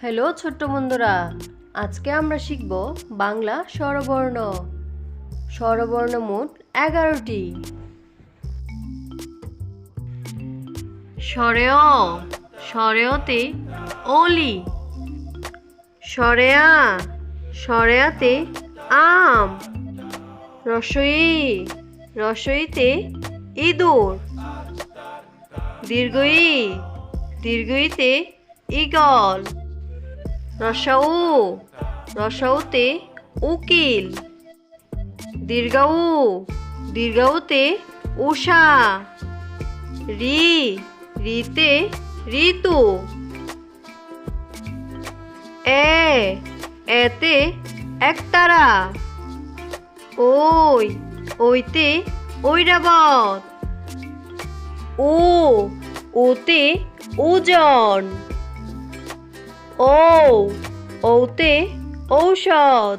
Hello ছোট্ট বন্ধুরা, আজকে আমরা শিখব বাংলা স্বরবর্ণ। স্বরবর্ণ মোট এগারোটি। স্বরেয়, স্বরেয়তে অলি। স্বরেয়া, স্বরেয়াতে আম। রসই রসইতে ইঁদুর। দীর্ঘই দীর্ঘইতে ইগল রসাউ, রসাউতে উকিল, দীর্ঘাউ, দীর্ঘাউতে উষা রি, রিতে ঋতু, এ, এতে একতারা, ওই, ওইতে ঐরাবত ও ওতে ওজন ও ওতে ঔষধ